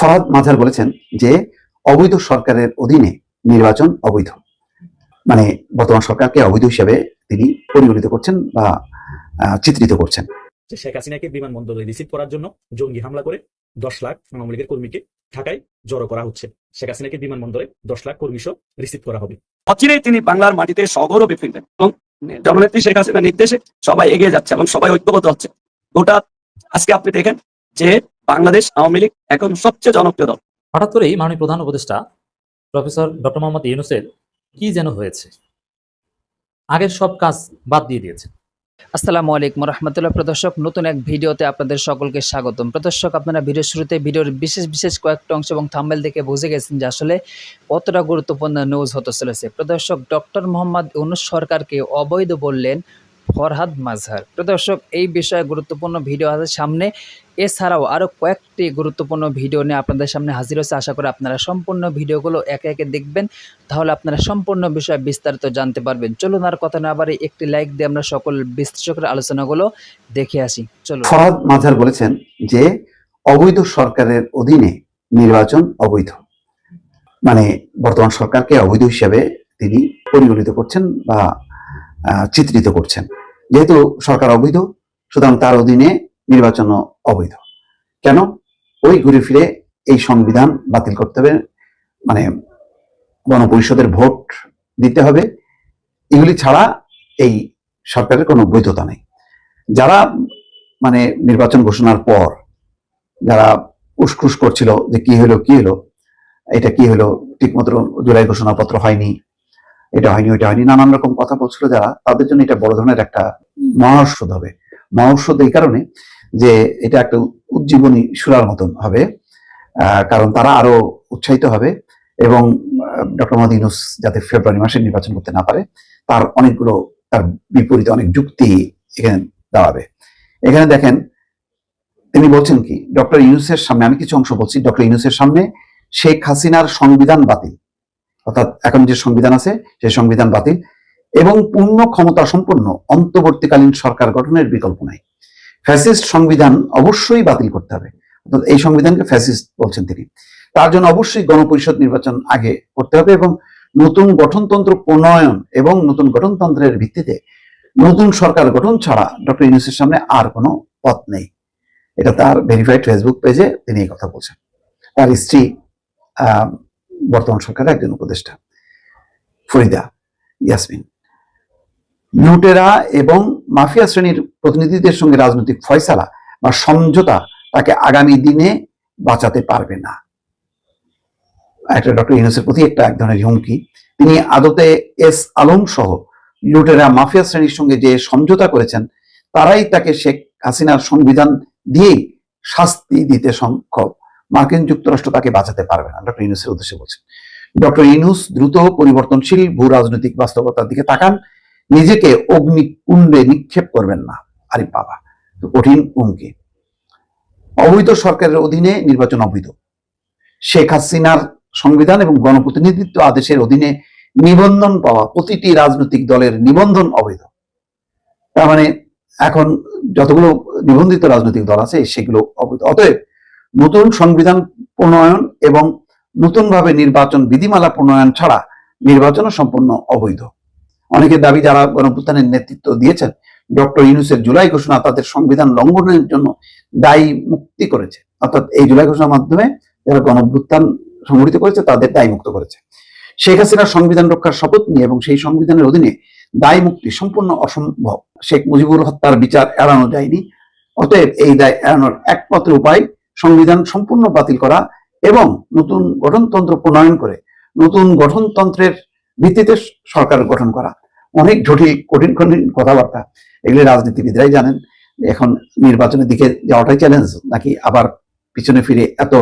ফরাদ মাঝার বলেছেন যে অবৈধ সরকারের অধীনে নির্বাচন অবৈধ। মানে বর্তমান সরকারকে অবৈধ হিসেবে তিনি পরিগণিত করছেন বা আহ, চিত্রিত করছেন। শেখ হাসিনাকে বিমানবন্দরে রিসিভ করার জন্য জঙ্গি হামলা করে দশ লাখ আওয়ামী লীগের কর্মীকে ঢাকায় জড়ো করা হচ্ছে। শেখ হাসিনাকে বিমানবন্দরে দশ লাখ কর্মী সহ রিসিভ করা হবে। অচিরেই তিনি বাংলার মাটিতে সগৌরবে ফিরবেন এবং জননেত্রী শেখ হাসিনার নির্দেশে সবাই এগিয়ে যাচ্ছে এবং সবাই ঐক্যবদ্ধ হচ্ছে। গোটা আজকে আপনি দেখেন যে বাংলাদেশ আওয়ামী লীগ এখন সবচেয়ে জনপ্রিয় দল। হঠাৎ করেই মাননীয় প্রধান উপদেষ্টা প্রফেসর ডক্টর মোহাম্মদ ইউনুসের কি যেন হয়েছে? আগের সব কাজ বাদ দিয়ে দিয়েছেন। আসসালামু আলাইকুম রহমতুল্লাহ প্রদর্শক নতুন এক ভিডিওতে আপনাদের সকলকে স্বাগতম। প্রদর্শক আপনারা ভিডিওর শুরুতে ভিডিওর বিশেষ বিশেষ কয়েকটা অংশ এবং থাম্বেল দেখে বুঝে গেছেন যে আসলে কতটা গুরুত্বপূর্ণ নিউজ হতে চলেছে। প্রদর্শক ডক্টর মোহাম্মদ ইউনুস সরকারকে অবৈধ বললেন ফরহাদ মাজহার। প্রদর্শক এই বিষয়ে গুরুত্বপূর্ণ ভিডিও আছে সামনে। এছাড়াও আরও কয়েকটি গুরুত্বপূর্ণ ভিডিও নিয়ে আপনাদের সামনে হাজির হচ্ছে আশা করি আপনারা সম্পূর্ণ ভিডিওগুলো একে একে দেখবেন। তাহলে আপনারা সম্পূর্ণ বিষয়ে বিস্তারিত জানতে পারবেন। চলুন আর কথা না বাড়ি একটি লাইক দিয়ে আমরা সকল বিশ্লেষকের আলোচনাগুলো দেখে আসি। চলুন। ফরাদ মাঝার বলেছেন যে, অবৈধ সরকারের অধীনে নির্বাচন অবৈধ। মানে বর্তমান সরকারকে অবৈধ হিসেবে তিনি পরিগণিত করছেন বা চিত্রিত করছেন। যেহেতু সরকার অবৈধ, সুতরাং তার অধীনে নির্বাচনও অবৈধ। কেন? ওই ঘুরে ফিরে এই সংবিধান বাতিল করতে হবে মানে গণপরিষদের ভোট দিতে হবে। এগুলি ছাড়া এই সরকারের কোনো বৈধতা নেই। যারা মানে নির্বাচন ঘোষণার পর যারা উসখুস করছিল যে কি হলো কি হলো, এটা কি হলো, ঠিকমতো জুলাই ঘোষণাপত্র হয়নি এটা হয়নি, ওইটা হয়নি, নানান রকম কথা বলছিল যারা, তাদের জন্য এটা বড় ধরনের একটা মহাঔষধ হবে। মহাঔষধ এই কারণে যে এটা একটা উজ্জীবনী সুরার মতন হবে কারণ তারা আরও উৎসাহিত হবে এবং ডক্টর মোহাম্মদ ইউনুস যাতে ফেব্রুয়ারি মাসে নির্বাচন করতে না পারে, তার অনেকগুলো, তার বিপরীতে অনেক যুক্তি এখানে দাঁড়াবে। এখানে দেখেন, তিনি বলছেন কি, ডক্টর ইউনুসের সামনে, আমি কিছু অংশ বলছি, ডক্টর ইউনুসের সামনে শেখ হাসিনার সংবিধান বাতিল। অর্থাৎ এখন যে সংবিধান আছে, সেই সংবিধান বাতিল এবং পূর্ণ ক্ষমতা সম্পন্ন অন্তর্বর্তীকালীন সরকার গঠনের বিকল্প নাই। ফ্যাসিস্ট সংবিধান অবশ্যই বাতিল করতে হবে। এই সংবিধানকে ফ্যাসিস্ট বলছেন তিনি। তার জন্য অবশ্যই গণপরিষদ নির্বাচন আগে করতে হবে এবং নতুন গঠনতন্ত্র প্রণয়ন এবং নতুন গঠনতন্ত্রের ভিত্তিতে নতুন সরকার গঠন ছাড়া ডক্টর ইউনুসের সামনে আর কোনো পথ নেই। এটা তার ভেরিফাইড ফেসবুক পেজে তিনি এই কথা বলছেন। তার স্ত্রী বর্তমান সরকারের একজন উপদেষ্টা। ফরিদা, ইয়াসমিন। লুটেরা এবং মাফিয়া শ্রেণির প্রতিনিধিদের সঙ্গে রাজনৈতিক ফয়সালা বা সমঝোতা তাকে আগামী দিনে বাঁচাতে পারবে না। একটা ডক্টর ইউনুসের প্রতি একটা এক ধরনের হুমকি। তিনি আদতে এস আলম সহ লুটেরা মাফিয়া শ্রেণির সঙ্গে যে সমঝোতা করেছেন, তারাই তাকে শেখ হাসিনার সংবিধান দিয়েই শাস্তি দিতে সক্ষম মার্কিন যুক্তরাষ্ট্র তাকে বাঁচাতে পারবে না। ডক্টর ইউনুসের উদ্দেশ্যে বলছেন ডক্টর ইউনুস দ্রুত পরিবর্তনশীল ভূ রাজনৈতিক বাস্তবতার দিকে তাকান। নিজেকে অগ্নিকুণ্ডে নিক্ষেপ করবেন না। আরে বাবা কঠিন হুমকি। অবৈধ সরকারের অধীনে নির্বাচন অবৈধ। শেখ হাসিনার সংবিধান এবং গণপ্রতিনিধিত্ব আদেশের অধীনে নিবন্ধন পাওয়া প্রতিটি রাজনৈতিক দলের নিবন্ধন অবৈধ। তার মানে এখন যতগুলো নিবন্ধিত রাজনৈতিক দল আছে, সেগুলো অবৈধ। অতএব নতুন সংবিধান প্রণয়ন এবং নতুনভাবে নির্বাচন বিধিমালা প্রণয়ন ছাড়া নির্বাচনও সম্পূর্ণ অবৈধ। অনেকের দাবি যারা গণপ্রত্যানের নেতৃত্ব দিয়েছেন, ডক্টর ইউনুসের জুলাই ঘোষণা তাদের সংবিধান লঙ্ঘনের জন্য দায়ী মুক্তি করেছে। অর্থাৎ এই জুলাই ঘোষণার মাধ্যমে যারা গণভ্যুত্থান সংগঠিত করেছে, তাদের দায় মুক্ত করেছে। শেখ হাসিনার সংবিধান রক্ষার শপথ নিয়ে এবং সেই সংবিধানের অধীনে দায় মুক্তি সম্পূর্ণ অসম্ভব। শেখ মুজিবুর হত্যার বিচার এড়ানো যায়নি, অতএব এই দায় এড়ানোর একমাত্র উপায় সংবিধান সম্পূর্ণ বাতিল করা এবং নতুন গঠনতন্ত্র প্রণয়ন করে নতুন গঠনতন্ত্রের ভিত্তিতে সরকার গঠন করা। অনেক জটিল, কঠিন কঠিন কথাবার্তা। এগুলি রাজনীতিবিদরাই জানেন। এখন নির্বাচনের দিকে যাওয়াটাই চ্যালেঞ্জ নাকি আবার পিছনে ফিরে এত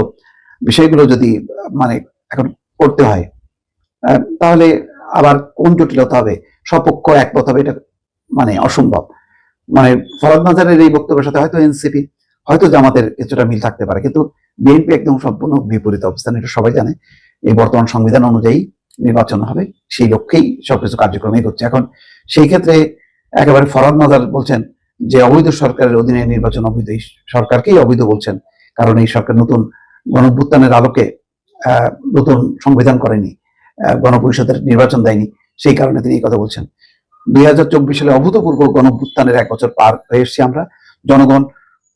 বিষয়গুলো যদি মানে এখন করতে হয়। তাহলে আবার কোন জটিলতা হবে? সপক্ষ একমত হবে এটা মানে অসম্ভব। মানে ফরাদ মাজারের এই বক্তব্যের সাথে হয়তো এনসিপি হয়তো জামাতের কিছুটা মিল থাকতে পারে, কিন্তু বিএনপি একদম সম্পূর্ণ বিপরীত অবস্থান, এটা সবাই জানে। এই বর্তমান সংবিধান অনুযায়ী নির্বাচন হবে, সেই লক্ষ্যেই সবকিছু কার্যক্রম এগোচ্ছে। এখন সেই ক্ষেত্রে একেবারে ফরাদ মাজার বলছেন যে, অবৈধ সরকারের অধীনে নির্বাচন অবৈধ সরকারকেই অবৈধ বলছেন। কারণ এই সরকার নতুন গণভ্যুত্থানের আলোকে নতুন সংবিধান করেনি গণপরিষদের নির্বাচন দেয়নি, সেই কারণে তিনি এই কথা বলছেন। দুই হাজার চব্বিশ সালে অভূতপূর্ব গণভ্যুত্থানের এক বছর পার হয়ে এসেছি আমরা। জনগণ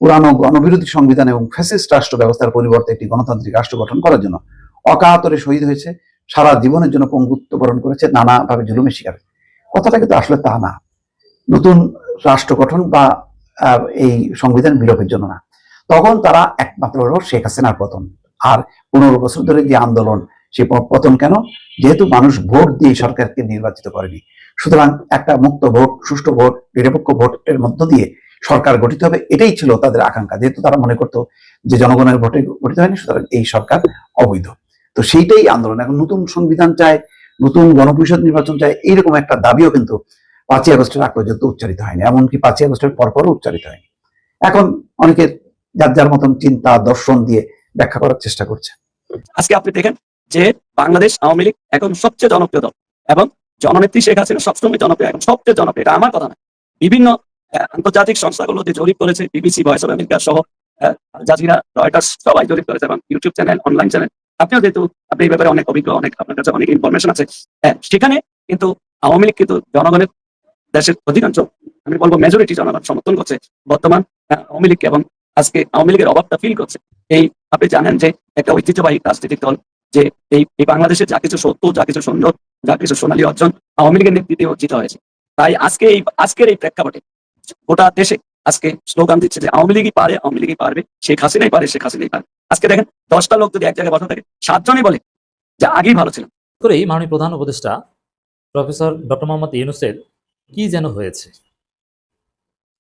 পুরানো গণবিরোধী সংবিধান এবং ফ্যাসিস্ট রাষ্ট্র ব্যবস্থার পরিবর্তে একটি গণতান্ত্রিক রাষ্ট্র গঠন করার জন্য অকাতরে শহীদ হয়েছে, সারা জীবনের জন্য পঙ্গুত্ব বরণ করেছে, নানাভাবে জুলুমের শিকার কথাটা কিন্তু আসলে তা না। নতুন রাষ্ট্র গঠন বা এই সংবিধান বিলোপের জন্য না। তখন তারা একমাত্র হলো শেখ হাসিনার পতন। আর পনেরো বছর ধরে যে আন্দোলন, সে পতন কেন? যেহেতু মানুষ ভোট দিয়ে সরকারকে নির্বাচিত করেনি। সুতরাং একটা মুক্ত ভোট, সুষ্ঠু ভোট, নিরপেক্ষ ভোটের মধ্য দিয়ে সরকার গঠিত হবে, এটাই ছিল তাদের আকাঙ্ক্ষা। যেহেতু তারা মনে করতো যে জনগণের ভোটে গঠিত হয়নি, সুতরাং এই সরকার অবৈধ। তো সেইটাই আন্দোলন। এখন নতুন সংবিধান চায়, নতুন গণপরিষদ নির্বাচন চায়, এইরকম একটা দাবিও কিন্তু পাঁচই আগস্টের আগ পর্যন্ত উচ্চারিত হয়নি। এমনকি পাঁচই আগস্টের পরপরও উচ্চারিত হয়নি। এখন অনেকে যার যার মতন চিন্তা, দর্শন দিয়ে ব্যাখ্যা করার চেষ্টা করছে। আজকে আপনি দেখেন যে বাংলাদেশ আওয়ামী লীগ এখন সবচেয়ে জনপ্রিয় দল এবং জননেত্রী শেখ হাসিনা সবসময় জনপ্রিয়, এখন সবচেয়ে জনপ্রিয়, এটা আমার কথা না। বিভিন্ন আন্তর্জাতিক সংস্থাগুলো যে জরিপ করেছে বিবিসি, ভয়েস অফ আমেরিকা সহ জাজিরা, রয়টার্স সবাই জরিপ করেছে এবং ইউটিউব চ্যানেল, অনলাইন চ্যানেল। আপনিও যেহেতু আপনি এই ব্যাপারে অনেক অভিজ্ঞ, অনেক আপনার কাছে অনেক ইনফরমেশন আছে। সেখানে কিন্তু আওয়ামী লীগ কিন্তু জনগণের দেশের অধিকাংশ, আমি বলব মেজরিটি জনগণ সমর্থন করছে বর্তমান আওয়ামী লীগকে এবং আজকে আওয়ামী লীগের অভাবটা ফিল করছে। এই আপনি জানেন যে একটা ঐতিহ্যবাহী রাজনৈতিক দল, যে এই এই বাংলাদেশে যা কিছু সত্য, যা কিছু সুন্দর, যা কিছু সোনালী অর্জন আওয়ামী লীগের নেতৃত্বে অর্জিত হয়েছে। তাই আজকে এই, আজকের এই প্রেক্ষাপটে গোটা দেশে আজকে স্লোগান দিচ্ছে যে আওয়ামী লীগই পারে, আওয়ামী লীগই পারবে। শেখ হাসিনাই পারে, শেখ হাসিনাই পারে আজকে দেখেন, দশটা লোক যদি এক জায়গায় বসা থাকে, সাতজনই বলে যে আগেই ভালো ছিল করেই মাননীয় প্রধান উপদেষ্টা প্রফেসর ডক্টর মোহাম্মদ ইউনুসের কি যেন হয়েছে?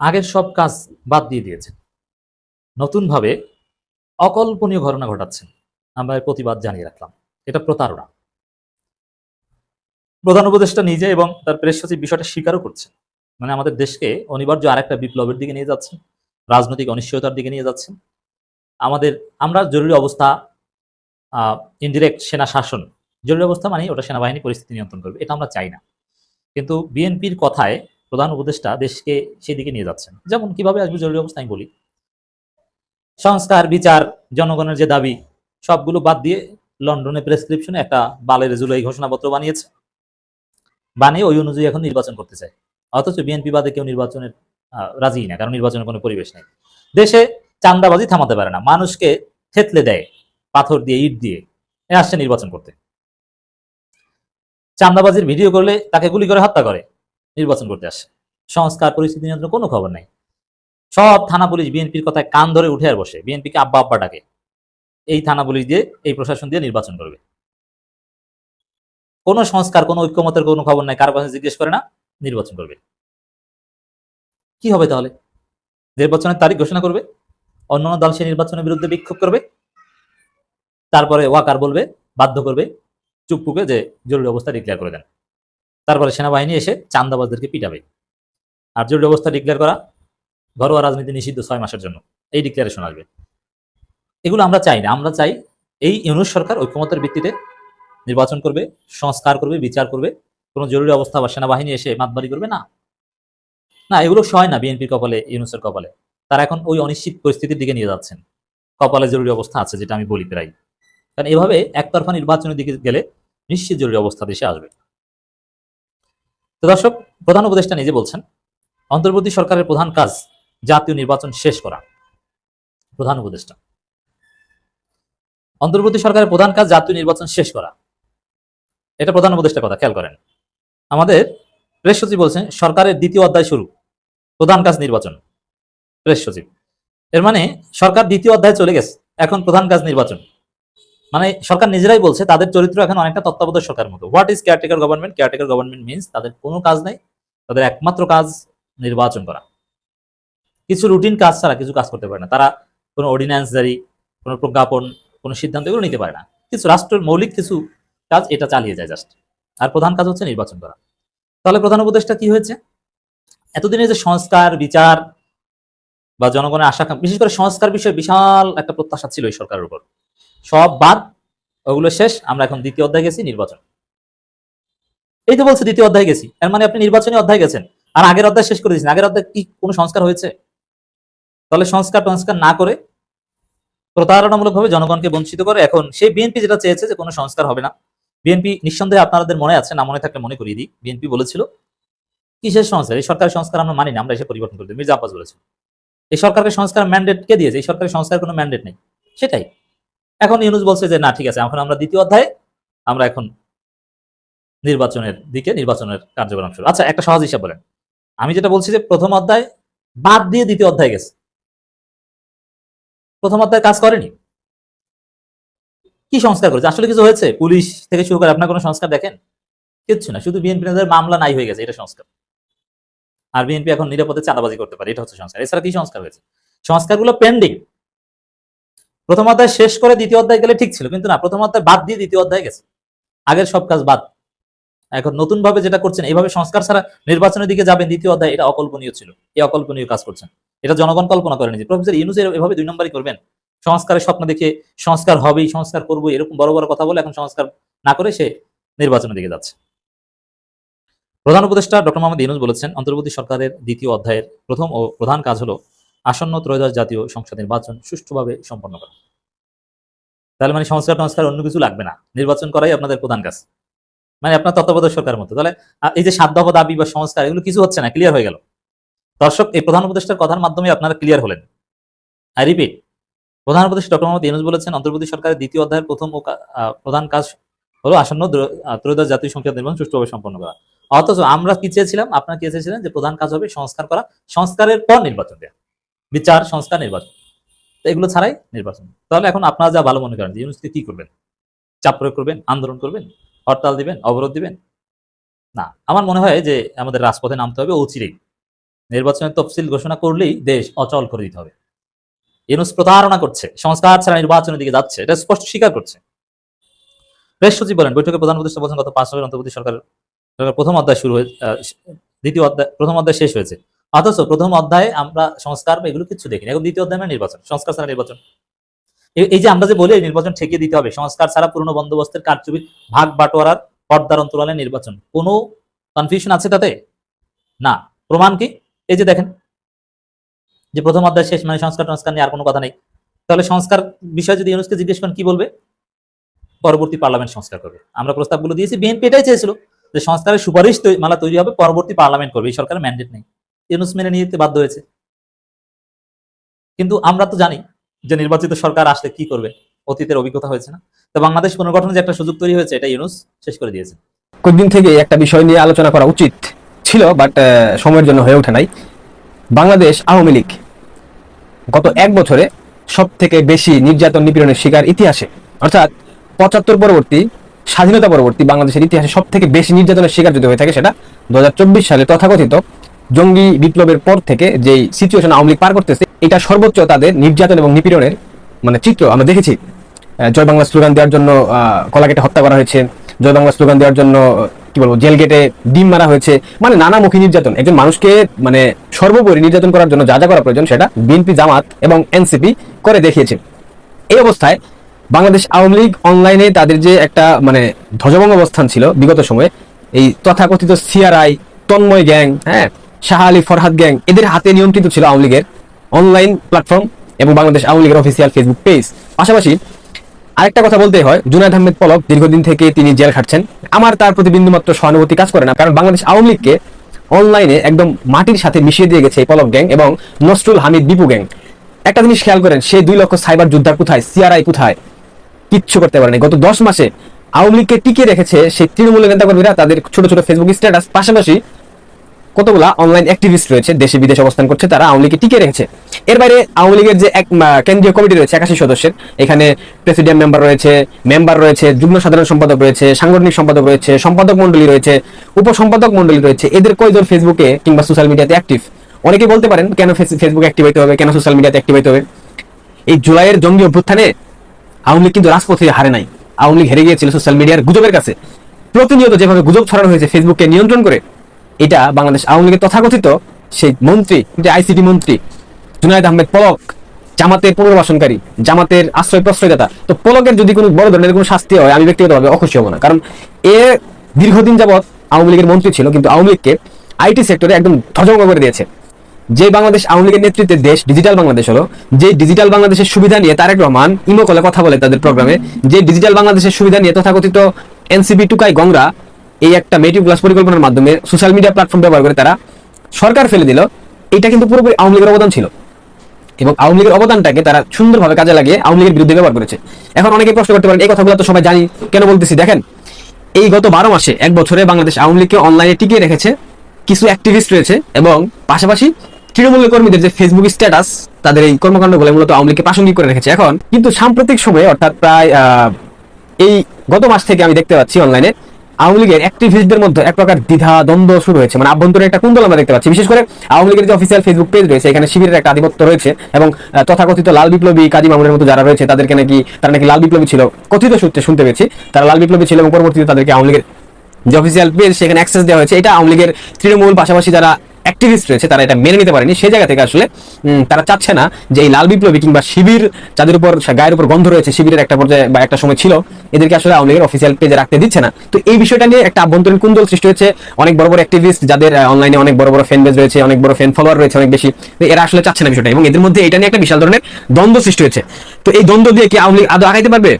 আগের সব কাজ বাদ দিয়ে দিয়েছেন। নতুনভাবে অকল্পনীয় ঘটনা ঘটাচ্ছেন। আমরা প্রতিবাদ জানিয়ে রাখলাম। এটা প্রতারণা। প্রধান উপদেষ্টা নিজে এবং তার প্রেস সচিব বিষয়টা স্বীকারও করছেন। মানে আমাদের দেশকে অনিবার্য আরেকটা বিপ্লবের দিকে নিয়ে যাচ্ছেন রাজনৈতিক অনিশ্চয়তার দিকে নিয়ে যাচ্ছেন আমাদের, আমরা জরুরি অবস্থা ইনডিরেক্ট সেনা শাসন, জরুরি অবস্থা মানে ওটা সেনাবাহিনী পরিস্থিতি নিয়ন্ত্রণ করবে, এটা আমরা চাই না। কিন্তু বিএনপির কথায় প্রধান উপদেষ্টা দেশকে সেদিকে নিয়ে যাচ্ছেন। যেমন কীভাবে আসবে জরুরি অবস্থা আমি বলি। সংস্কার, বিচার, জনগণের যে দাবি, সবগুলো বাদ দিয়ে লন্ডনে প্রেসক্রিপশনে একটা বালের জুলাই ঘোষণাপত্র বানিয়েছে। বানিয়ে ওই অনুযায়ী এখন নির্বাচন করতে চায়। অথচ বিএনপি বাদে কেউ নির্বাচনের রাজি না, কারণ নির্বাচনের কোনো পরিবেশ নেই। দেশে চান্দাবাজি থামাতে পারে না, মানুষকে থেতলে দেয়, পাথর দিয়ে, ইট দিয়ে, এ আসছে নির্বাচন করতে। চান্দাবাজির ভিডিও করলে তাকে গুলি করে হত্যা করে, নির্বাচন করতে আসে। সংস্কার, পরিস্থিতি নিয়ন্ত্রণ, কোনো খবর নাই। সব থানা পুলিশ বিএনপির কথায় কান ধরে উঠে আর বসে, বিএনপিকে আব্বা আব্বা ডাকে। এই থানা পুলিশ দিয়ে, এই প্রশাসন দিয়ে নির্বাচন করবে। কোনো সংস্কার, কোনো ঐক্যমতের কোনো খবর নাই, কারও কাছে জিজ্ঞেস করে না নির্বাচন করবে। কি হবে তাহলে? নির্বাচনের তারিখ ঘোষণা করবে, অন্যান্য দল সে নির্বাচনের বিরুদ্ধে বিক্ষোভ করবে, তারপরে ওয়াকার বলবে, বাধ্য করবে চুপপুকে যে জরুরি অবস্থা ডিক্লেয়ার করে দেন। তারপরে সেনাবাহিনী এসে চান্দাবাজদেরকে পিটাবে। আর জরুরি অবস্থা ডিক্লেয়ার করা ঘরোয়া রাজনীতি নিষিদ্ধ ছয় মাসের জন্য। এই ডিক্লারেশন আসবে। এগুলো আমরা চাই না। আমরা চাই এই ইউনুস সরকার ঐক্যমতের ভিত্তিতে নির্বাচন করবে, সংস্কার করবে, বিচার করবে কোনো জরুরি অবস্থা বা সেনাবাহিনী এসে মাতবাড়ি করবে? না। না, এগুলো সয় না বিএনপির কপালে, ইউনুসের কপালে। তারা এখন ওই অনিশ্চিত পরিস্থিতির দিকে নিয়ে যাচ্ছেন। কপালে জরুরি অবস্থা আছে, যেটা আমি বলি প্রায় কারণ এভাবে একতরফা নির্বাচনের দিকে গেলে নিশ্চিত জরুরি অবস্থা দেশে আসবে। তো দর্শক, প্রধান উপদেষ্টা নিজে বলছেন, অন্তর্বর্তী সরকারের প্রধান কাজ জাতীয় নির্বাচন শেষ করা। প্রধান উপদেষ্টা। অন্তর্বর্তী সরকারের প্রধান কাজ জাতীয় নির্বাচন শেষ করা। এটা প্রধান উপদেষ্টার কথা, খেয়াল করেন। আমাদের প্রেস সচিব বলছেন, সরকারের দ্বিতীয় অধ্যায় শুরু, প্রধান কাজ নির্বাচন, প্রেস সচিব। এর মানে সরকার দ্বিতীয় অধ্যায়ে চলে গেছে, এখন প্রধান কাজ নির্বাচন। মানে সরকার নিজেরাই বলছে, তাদের চরিত্র এখন অনেকটা তত্ত্বাবধায়ক সরকার মতো। What is caretaker government caretaker government means তাদের কোনো কাজ নেই, তাদের একমাত্র কাজ নির্বাচন করা। কিছু রুটিন কাজ ছাড়া কিছু কাজ করতে পারে না। তারা কোনো অর্ডিন্যান্স জারি, কোনো প্রজ্ঞাপন, কোনো সিদ্ধান্ত এগুলো নিতে পারে না। কিছু রাষ্ট্রের মৌলিক কিছু কাজ এটা চালিয়ে যায় জাস্ট আর প্রধান কাজ হচ্ছে নির্বাচন করা। তাহলে প্রধান উপদেশটা কি হয়েছে? এতদিনে যে সংস্কার, বিচার বা জনগণের আশা বিশেষ করে সংস্কার বিষয়ে বিশাল একটা প্রত্যাশা ছিল এই সরকারের উপর। সব বাদ, ওগুলো শেষ, আমরা এখন দ্বিতীয় অধ্যায় গেছি, নির্বাচন। এই তো বলছে দ্বিতীয় অধ্যায় গেছি এর মানে আপনি নির্বাচনী অধ্যায় গেছেন, আর আগের অধ্যায় শেষ করে দিয়েছেন। আগের অধ্যায় কি কোনো সংস্কার হয়েছে? তাহলে সংস্কার টংস্কার না করে প্রতারণামূলকভাবে জনগণকে বঞ্চিত করে, এখন সেই বিএনপি যেটা চেয়েছে যে কোনো সংস্কার হবে না। বিএনপি নিঃসন্দেহে আপনাদের মনে আছে, না মনে থাকলে মনে করিয়ে দিই। বিএনপি বলেছিল, কিসের সংস্কার? এই সরকারের সংস্কার আমরা মানি না, আমরা এসে পরিবর্তন করে মির্জা আব্বাস বলেছিল, এই সরকারের সংস্কার ম্যান্ডেট কে দিয়েছে? এই সরকারের সংস্কার কোনো ম্যান্ডেট নেই। সেটাই। এখন ইউনুস বলছে যে, না, ঠিক আছে, এখন আমরা দ্বিতীয় অধ্যায়ে, আমরা এখন নির্বাচনের দিকে, নির্বাচনের কার্যক্রম শুরু আচ্ছা একটা সহজ হিসাব বলেন। আমি যেটা বলছি যে, প্রথম অধ্যায় বাদ দিয়ে দ্বিতীয় অধ্যায় গেছে। প্রথম অধ্যায় কাজ করেনি। কি সংস্কার করেছে? আসলে কিছু হয়েছে? পুলিশ থেকে শুরু করে আপনার কোনো সংস্কার দেখেন? কিচ্ছু না, শুধু বিএনপি নেতাদের মামলা নাই হয়ে গেছে, এটা সংস্কার। আর বিএনপি এখন নিরাপদে চাঁদাবাজি করতে পারে, এটা হচ্ছে সংস্কার। এছাড়া কি সংস্কার হয়েছে? সংস্কারগুলো পেন্ডিং প্রথম অধ্যায় শেষ করে দ্বিতীয় অধ্যায় গেলে ঠিক ছিল, কিন্তু না, প্রথম অধ্যায় বাদ দিয়ে দ্বিতীয় অধ্যায় গেছে। আগের সব কাজ বাদ। এখন নতুন ভাবে যেটা করছেন, এইভাবে সংস্কার ছাড়া নির্বাচনের দিকে যাবেন দ্বিতীয় অধ্যায়, এটা অকল্পনীয় ছিল। এই অকল্পনীয় কাজ করছেন। এটা জনগণ কল্পনা করেনি প্রফেসর ইউনুস এভাবে দুই নম্বরই করবেন? সংস্কারের স্বপ্ন দেখে সংস্কার হবেই, সংস্কার করব এরকম বড় বড় কথা বলে এখন সংস্কার না করে সে নির্বাচনের দিকে যাচ্ছে। প্রধান উপদেষ্টা ডক্টর মোহাম্মদ ইউনুস বলেছেন, অন্তর্বর্তী সরকারের দ্বিতীয় অধ্যায়ের প্রথম ও প্রধান কাজ হলো আসন্ন ত্রয়োদশ জাতীয় সংসদ নির্বাচন সুষ্ঠুভাবে সম্পন্ন করা। তাহলে মানে সংস্কার টংস্কার অন্য কিছু লাগবে না। নির্বাচন করাই আপনাদের প্রধান কাজ। মানে আপনার তত্ত্বাবধায়ক সরকারের মতো। তাহলে এই যে সাত দাবি বা সংস্কার, এগুলো কিছু হচ্ছে না ক্লিয়ার হয়ে গেল। দর্শক, এই প্রধান উপদেষ্টার কথার মাধ্যমে আপনারা ক্লিয়ার হলেন। আই রিপিট প্রধান উপদেষ্টা ডক্টর মোহাম্মদ ইউনুস বলেছেন, অন্তর্বর্তী সরকারের দ্বিতীয় অধ্যায়ের প্রথম ও প্রধান কাজ হলো আসন্ন ত্রয়োদশ জাতীয় সংসদ নির্বাচন সুষ্ঠুভাবে সম্পন্ন করা। অথচ আমরা কি চেয়েছিলাম? আপনারা কি চেয়েছিলেন যে প্রধান কাজ হবে সংস্কার করা, সংস্কারের পর নির্বাচন দেওয়া বিচার, সংস্কার, নির্বাচন। তো এগুলো ছাড়াই নির্বাচন। তাহলে এখন আপনারা যা ভালো মনে করেন যে ইউনুসকে কি করবেন? চাপ প্রয়োগ করবেন? আন্দোলন করবেন? হরতাল দিবেন? অবরোধ দিবেন? না। আমার মনে হয় যে আমাদের রাজপথে নামতে হবে অচিরেই নির্বাচনের তফসিল ঘোষণা করলেই দেশ অচল করে দিতে হবে। ইউনুস প্রতারণা করছে, সংস্কার ছাড়া নির্বাচনের দিকে যাচ্ছে, এটা স্পষ্ট স্বীকার করছে। প্রেস সচিব বলেন, বৈঠকে প্রধান উপদেষ্টা বলছেন গত পাঁচ বছর অন্তর্বর্তী সরকার প্রথম অধ্যায় শুরু হয়ে দ্বিতীয় অধ্যায় প্রথম অধ্যায় শেষ হয়েছে। অথচ প্রথম অধ্যায়ে আমরা সংস্কার বা এগুলো কিছু দেখিনি, এখন দ্বিতীয় অধ্যায় মানে নির্বাচন, সংস্কার ছাড়া নির্বাচন। এই- যে আমরা যে বলি নির্বাচন ঠেকিয়ে দিতে হবে, সংস্কার ছাড়া পুরনো বন্দোবস্তের কারচুপির ভাগ বাটোয়ারার পর্দার অন্তরালে নির্বাচন। কোনো কনফিউশন আছে তাতে? না। প্রমাণ কি? এই যে দেখেন যে প্রথম অধ্যায় শেষ মানে সংস্কার সংস্কার নিয়ে আর কোনো কথা নেই। তাহলে সংস্কার বিষয়ে যদি ইউনুসকে জিজ্ঞেস করেন, কি বলবে? পরবর্তী পার্লামেন্ট সংস্কার করবে। আমরা প্রস্তাবগুলো দিয়েছি, বিএনপি এটাই চেয়েছিল যে সংস্কারের সুপারিশ মালা তৈরি হবে, পরবর্তী পার্লামেন্ট করবে। এই সরকারের ম্যান্ডেট নেই। ইউনুস মেনে নিতে বাধ্য হয়েছে। কিন্তু আমরা তো জানি যে নির্বাচিত সরকার আসলে কি করবে। অতীতের অভিজ্ঞতা হয়েছে না। তো বাংলাদেশ পুনর্গঠনের যে একটা সুযোগ তৈরি হয়েছে, এটা ইউনুস শেষ করে দিয়েছে। কয়েকদিন থেকে একটা বিষয় নিয়ে আলোচনা করা উচিত ছিল, বাট সময়ের জন্য হয়ে ওঠে নাই। বাংলাদেশ আওয়ামী লীগ গত এক বছরে সব থেকে বেশি নির্যাতন নিপীড়নের শিকার ইতিহাসে। অর্থাৎ পঁচাত্তর পরবর্তী, স্বাধীনতা পরবর্তী বাংলাদেশের ইতিহাসে সব থেকে বেশি নির্যাতনের শিকার যদি হয়ে থাকে সেটা দু হাজার চব্বিশ সালে তথাকথিত জঙ্গি বিপ্লবের পর থেকে যেই সিচুয়েশন আওয়ামী লীগ পার করতেছে, এটা সর্বোচ্চ তাদের নির্যাতন এবং নিপীড়নের মানে চিত্র আমরা দেখেছি। জয় বাংলা স্লোগান দেওয়ার জন্য কলাকেটে হত্যা করা হয়েছে। জয় বাংলা স্লোগান দেওয়ার জন্য কি বলব, জেল গেটে ডিম মারা হয়েছে। মানে নানামুখী নির্যাতন। একজন মানুষকে মানে সর্বোপরি নির্যাতন করার জন্য যা যা করা প্রয়োজন সেটা বিএনপি জামাত এবং এনসিপি করে দেখিয়েছে। এই অবস্থায় বাংলাদেশ আওয়ামী লীগ অনলাইনে তাদের যে একটা মানে ধ্বজভঙ্গ অবস্থান ছিল বিগত সময়ে, এই তথাকথিত সিআরআই, তন্ময় গ্যাং হ্যাঁ শাহ আলী ফরহাদ গ্যাং, এদের হাতে নিয়ন্ত্রিত ছিল আওয়ামী লীগের অনলাইন প্ল্যাটফর্ম এবং বাংলাদেশ আওয়ামী লীগের অফিসিয়াল ফেসবুক পেজ। পাশাপাশি আরেকটা কথা বলতে হয়, জুনায়দ আহমেদ পলক দীর্ঘদিন থেকে তিনি জেল খাটছেন। আমার তার প্রতি বিন্দুমাত্র সহানুভূতি কাজ করে না, কারণ বাংলাদেশ আওয়ামী লীগকে অনলাইনে একদম মাটির সাথে মিশিয়ে দিয়ে গেছে পলক গ্যাং এবং নসরুল হামিদ বিপু গ্যাং। একটা জিনিস খেয়াল করেন সেই দুই লক্ষ সাইবার যোদ্ধা কোথায়, সিআরআই কোথায়? কিচ্ছু করতে পারেনি। গত দশ মাসে আওয়ামী লীগকে টিকিয়ে রেখেছে সেই তৃণমূলের নেতাকর্মীরা, তাদের ছোট ছোট ফেসবুক স্ট্যাটাস পাশাপাশি কতগুলা অনলাইন অ্যাক্টিভিস্ট রয়েছে, দেশে বিদেশে অবস্থান করছে, তারা আওয়ামী লীগকে টিকিয়ে রেখেছে। এর বাইরে আওয়ামী লীগের যে এক কেন্দ্রীয় কমিটি রয়েছে, একাশি সদস্যের, এখানে প্রেসিডেন্ট মেম্বার রয়েছে মেম্বার রয়েছে, যুগ্ম সাধারণ সম্পাদক রয়েছে, সাংগঠনিক সম্পাদক রয়েছে, সম্পাদক মন্ডলী রয়েছে, উপসম্পাদক মন্ডলী রয়েছে, এদের কয়জন ফেসবুকে কিংবা সোশ্যাল মিডিয়াতে অ্যাক্টিভ অনেকে বলতে পারেন, কেন ফেসবুক অ্যাক্টিভ হইতে হবে, কেন সোশ্যাল মিডিয়াতে অ্যাক্টিভ হইতে হবে? এই জুলাইয়ের জঙ্গি অভ্যুত্থানে আওয়ামী লীগ কিন্তু রাজপথে হারে নাই। আওয়ামী লীগ হেরে গিয়েছিল সোশ্যাল মিডিয়ার গুজবের কাছে। প্রতিনিয়ত যেভাবে গুজব ছড়ানো হয়েছে ফেসবুককে নিয়ন্ত্রণ করে এটা বাংলাদেশ আওয়ামী লীগের তথাকথিত সেই মন্ত্রী, যে আইসিটি মন্ত্রী জুনায়দ আহমেদ পলক, জামাতের পুনর্বাসনকারী জামাতের আশ্রয় প্রশ্রয়দাতা। তো পলকের যদি কোনো বড় ধরনের কোনো শাস্তি হয়, আমি ব্যক্তিগতভাবে অখুশি হব না। কারণ এ দীর্ঘদিন যাবৎ আওয়ামী লীগের মন্ত্রী ছিল, কিন্তু আওয়ামী লীগকে আইটি সেক্টরে একদম ধ্বজভঙ্গ করে দিয়েছে। যে বাংলাদেশ আওয়ামী লীগের নেতৃত্বে দেশ, ডিজিটাল বাংলাদেশ হলো, যে ডিজিটাল বাংলাদেশের সুবিধা নিয়ে তারেক রহমান ইমো কলে কথা বলে তাদের প্রোগ্রামে, যে ডিজিটাল বাংলাদেশের সুবিধা নিয়ে তথাকথিত এনসিপি টুকাই গংরা এই একটা মেটিভ প্লাস পরিকল্পনার মাধ্যমে সোশ্যাল মিডিয়া প্ল্যাটফর্ম ব্যবহার করে তারা সরকার ফেলে দিল, এটা কিন্তু পুরোপুরি আওয়ামী লীগের অবদান ছিল। এবং আওয়ামী লীগের অবদানটাকে তারা সুন্দরভাবে কাজে লাগিয়ে আওয়ামী লীগের বিরুদ্ধে ব্যবহার করেছে। এখন অনেকে প্রশ্ন করতে পারেন, এই কথাগুলো তো সবাই জানি, কেন বলতেছি? দেখেন, এই গত বারো মাসে এক বছরে বাংলাদেশ আওয়ামী লীগকে অনলাইনে টিকিয়ে রেখেছে কিছু অ্যাক্টিভিস্ট রয়েছে এবং পাশাপাশি তৃণমূল কর্মীদের যে ফেসবুক স্ট্যাটাস তাদের এই কর্মকাণ্ডগুলো মূলত আওয়ামী লীগকে প্রাসঙ্গিক করে রেখেছে। এখন কিন্তু সাম্প্রতিক সময়ে, অর্থাৎ প্রায় এই গত মাস থেকে আমি দেখতে পাচ্ছি অনলাইনে আওয়ামী লীগের অ্যাক্টিভিস্টদের মধ্যে এক প্রকার দ্বিধা, দ্বন্দ্ব শুরু হয়েছে। মানে আভ্যন্তরীণ একটা কুন্দল আমরা দেখতে পাচ্ছি। বিশেষ করে আওয়ামী লীগের যে অফিসিয়াল ফেসবুক পেজ রয়েছে, এখানে শিবিরের একটা আধিপত্য রয়েছে এবং তথাকথিত লাল বিপ্লবী কাজী মামুনের মতো যারা রয়েছে, তাদেরকে নাকি, তারা নাকি লাল বিপ্লবী ছিল। কথিত সূত্রে শুনতে পেয়েছি, তারা লাল বিপ্লবী ছিল এবং পরবর্তীতে তাদেরকে আওয়ামী লীগের যে অফিসিয়াল পেজ সেখানে অ্যাক্সেস দেওয়া হয়েছে। এটা আওয়ামী লীগের তৃণমূল পাশাপাশি যারা অ্যাক্টিভিস্ট রয়েছে, তারা এটা মেনে নিতে পারেনি। সেই জায়গা থেকে আসলে তারা চাচ্ছে না যে এই লাল বিপ্লবী কিংবা শিবির, যাদের উপর, গায়ের উপর গন্ধ রয়েছে, শিবিরের একটা পর্যায়ে বা একটা সময় ছিল, এদেরকে আসলে আওয়ামী লীগের অফিসিয়াল পেজে রাখতে দিচ্ছে না। তো এই বিষয়টা নিয়ে একটা আভ্যন্তরীণ কুন্দল সৃষ্টি হয়েছে। অনেক বড় বড় অ্যাক্টিভিস্ট যাদের অনলাইনে অনেক বড় বড় ফ্যান বেজ রয়েছে, অনেক বড় ফ্যান ফলোয়ার রয়েছে অনেক বেশি এরা আসলে চাচ্ছে না বিষয়টা। এবং এদের মধ্যে এটা নিয়ে একটা বিশাল ধরনের দ্বন্দ্ব সৃষ্টি হয়েছে। তো এই দ্বন্দ্ব দিয়ে কি আওয়ামী লীগ আদৌ আগাইতে পারবে?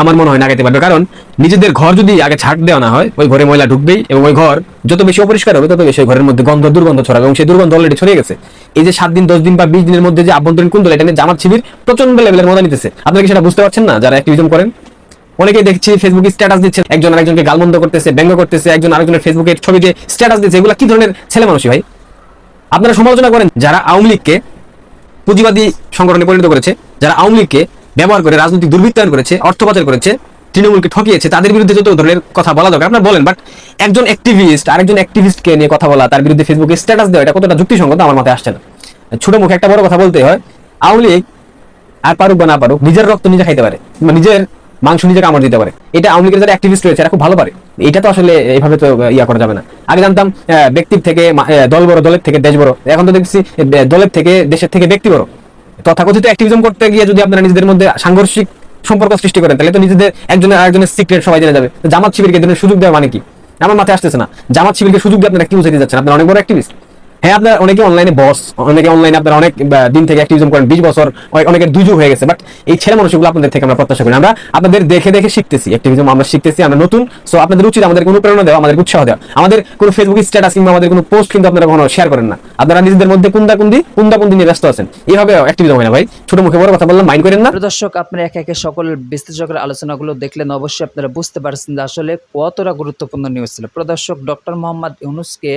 আমার মনে হয় না আগাইতে পারবে। কারণ নিজেদের ঘর যদি আগে ছাড় দেওয়া না হয়, ওই ঘরে ময়লা ঢুকবেই এবং ওই ঘর যত বেশি অপরিষ্কার হবে, তত বেশি ওই ঘরের মধ্যে গন্ধ, দুর্গন্ধ ছড়াবে এবং সেই দুর্গন্ধ অলরেডি ছড়িয়ে গেছে। এই যে সাত দিন, দশ দিন বা বিশ দিনের মধ্যে যে আভ্যন্তরীণ কুন্দল এটা নিয়ে জামাত শিবির প্রচণ্ড লেভেলের মজা নিতেছে। আপনারা কি সেটা বুঝতে পারছেন না? যারা অ্যাক্টিভিজম করেন, অনেকেই দেখছি ফেসবুকে স্ট্যাটাস দিচ্ছে, একজন আরেকজনকে গালমন্দ করতেছে, ব্যঙ্গ করতেছে, একজন আরেকজনের ফেসবুকে ছবিতে স্ট্যাটাস দিচ্ছে, এগুলো কি ধরনের ছেলে মানুষই ভাই? আপনারা সমালোচনা করেন, যারা আওয়ামী লীগকে পুঁজিবাদী সংগঠনে পরিণত করেছে, যারা আওয়ামী লীগকে ব্যবহার করে, রাজনৈতিক দুর্বৃত্তায়ন করেছে অর্থ করেছে, তৃণমূলকে ঠকিয়েছে, তাদের বিরুদ্ধে যত ধরনের কথা বলা দরকার, আপনারা বলেন বাট একজন অ্যাক্টিভিস্ট আরেকজন অ্যাক্টিভিস্টকে নিয়ে কথা বলা, তার বিরুদ্ধে ফেসবুকে স্ট্যাটাস দেওয়া, এটা কতটা যুক্তিসঙ্গত আমার মাথায় আসছে না। ছোট মুখে একটা বড় কথা বলতে হয় লীগ আর পারুক বা না পারুক, নিজের রক্ত নিজে খাইতে পারে নিজের মাংস নিজে কামড় দিতে পারে। এটা আওয়ামী লীগের যারা অ্যাক্টিভিস্ট রয়েছে, এরা খুব ভালো পারে। এটা তো আসলে এইভাবে তো ইয়া করা যাবে না। আগে জানতাম ব্যক্তির থেকে দল বড়, দলের থেকে দেশ বড়। এখন তো দেখছি দলের থেকে দেশের থেকে ব্যক্তি বড়। তথাকথিত অ্যাক্টিভিজম করতে গিয়ে যদি আপনারা নিজেদের মধ্যে সাংঘর্ষিক সম্পর্ক সৃষ্টি করেন, তাহলে তো নিজেদের একজনের আরেকজনের সিক্রেট সবাই জেনে যাবে। জামাত শিবিরকে সুযোগ দেওয়া মানে কি? আমার মাথায় আসতেছে না। জামাত শিবিরকে সুযোগ দিয়ে আপনারা কি বুঝাইতে যাচ্ছেন? আপনার অনেক বড় অ্যাক্টিভিস্ট হ্যাঁ আপনার অনেকে অনলাইনে বস অনেকে অনলাইনে আপনারা অনেক দিন থেকে অ্যাক্টিভিজম করেন, বিশ বছর অনেকের যুগ হয়ে গেছে বাট এই ছেলে মানুষগুলো আপনাদের থেকে আমরা প্রত্যাশা করি আমরা আপনাদের দেখে দেখে শিখতেছি অ্যাক্টিভিজম আমরা শিখতেছি, আমরা নতুন সো আপনাদের উচিত আমাদের কোনো প্রেরণা দেওয়া আমাদের উৎসাহ দেওয়া। আমাদের কোনো ফেসবুক স্ট্যাটাস কিংবা আমাদের কোনো পোস্ট কিন্তু আপনারা কখনো শেয়ার করেন না। আপনারা নিজেদের মধ্যে নিয়ে ব্যস্ত আছেন। এইভাবে অ্যাক্টিভিজম হয় না ভাই। ছোট মুখে বড় কথা বললাম মাইন্ড করেন না। দর্শক, আপনারা একে একে সকল বিশ্লেষকের আলোচনাগুলো দেখলেন, অবশ্যই আপনারা বুঝতে পারছেন যে আসলে কতটা গুরুত্বপূর্ণ নিউজ ছিল। প্রদর্শক ডক্টর মোহাম্মদ ইউনুসকে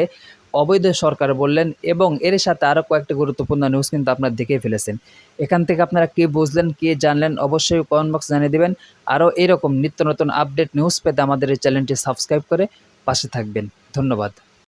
অবৈধ সরকার বললেন এবং এর সাথে আরও কয়েকটি গুরুত্বপূর্ণ নিউজ কিন্তু আপনার দেখে ফেলেছেন। এখান থেকে আপনারা কি বুঝলেন, কি জানলেন, অবশ্যই কমেন্ট বক্স জানিয়ে দেবেন। আরও এরকম নিত্য নতুন আপডেট নিউজ পেতে আমাদের এই চ্যানেলটি সাবস্ক্রাইব করে পাশে থাকবেন। ধন্যবাদ।